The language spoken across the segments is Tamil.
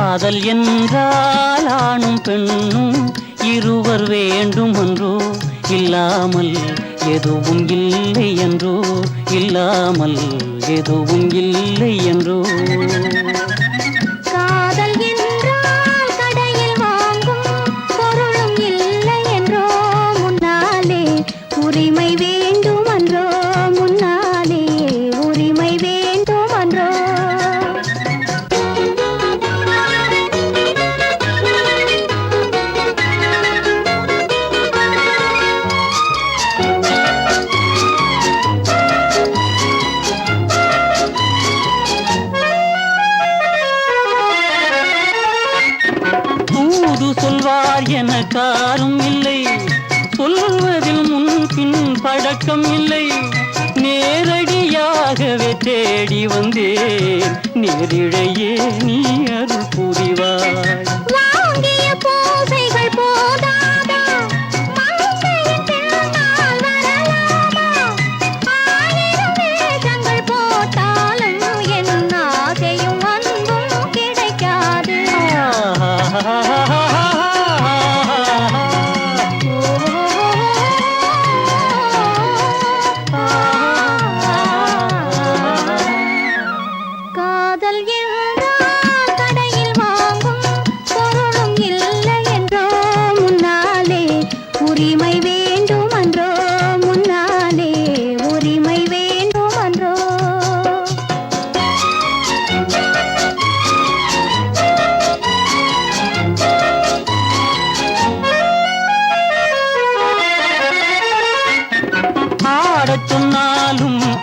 காதல் என்றால் ஆணும் பெண்ணும் இருவர் வேண்டும் என்றோ இல்லாமல் எதுவும் இல்லை என்றோ இல்லாமல் எதுவும் இல்லை என்றோ காதல் என்றால் கடையில் வாங்கும் பொருளும் இல்லை என்றோ? முன்னாலே உரிமை என காரும் இல்லை. சொல்வதில் முன்பின் பழக்கம் இல்லை. நேரடியாகவே தேடி வந்தேன். நேரிழையே நீ அருள் புரிவாய்.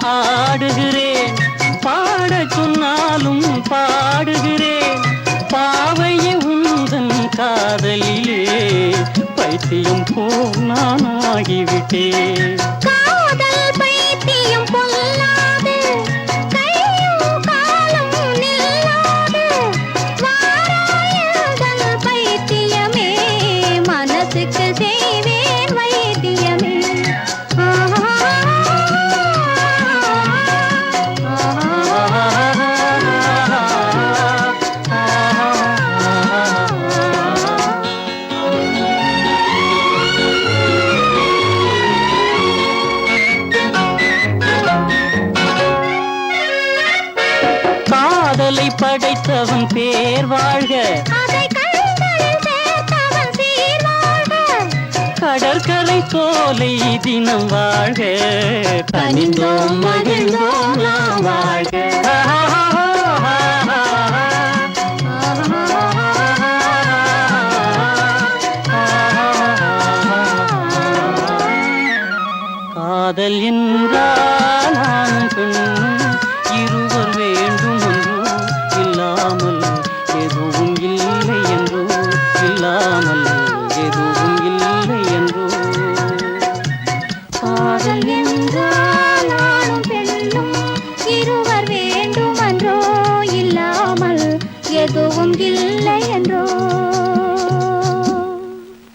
ஆடுகிறேன் பாட சொன்னாலும் பாடுகிறேன். பாவைய உந்தன் காதலிலே பைத்தியம் போல் நான் ஆகிவிட்டேன் படைத்தவன் பேர் வாழ்க. கடற்கரை சோலை தினம் வாழ்க. கனிந்தோம் மகிழ்ந்தோம் நாம் வாழ்க. காதல் என்றால் எதுவும் இல்லை என்றோ